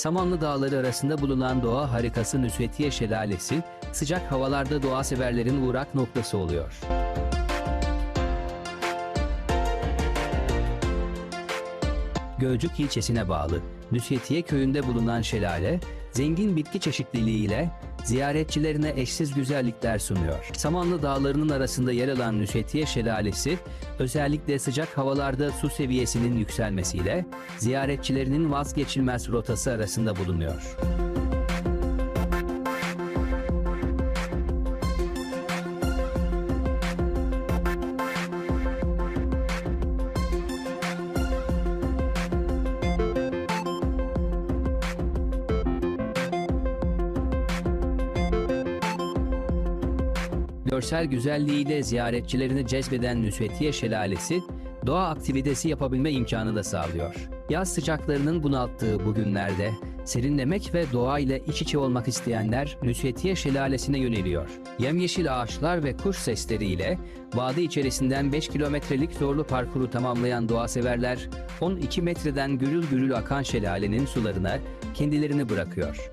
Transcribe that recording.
Samanlı Dağları arasında bulunan doğa harikası Nüsvetiye Şelalesi, sıcak havalarda doğa severlerin uğrak noktası oluyor. Gölcük ilçesine bağlı Nüsvetiye köyünde bulunan şelale, zengin bitki çeşitliliğiyle ziyaretçilerine eşsiz güzellikler sunuyor. Samanlı Dağları'nın arasında yer alan Nüsvetiye Şelalesi, özellikle sıcak havalarda su seviyesinin yükselmesiyle ziyaretçilerinin vazgeçilmez rotası arasında bulunuyor. Görsel güzelliğiyle ziyaretçilerini cezbeden Nüsvetiye Şelalesi, doğa aktivitesi yapabilme imkanı da sağlıyor. Yaz sıcaklarının bunalttığı bu günlerde serinlemek ve doğayla iç içe olmak isteyenler Nüsvetiye Şelalesi'ne yöneliyor. Yemyeşil ağaçlar ve kuş sesleriyle vadi içerisinden 5 kilometrelik zorlu parkuru tamamlayan doğa severler 12 metreden gürül gürül akan şelalenin sularına kendilerini bırakıyor.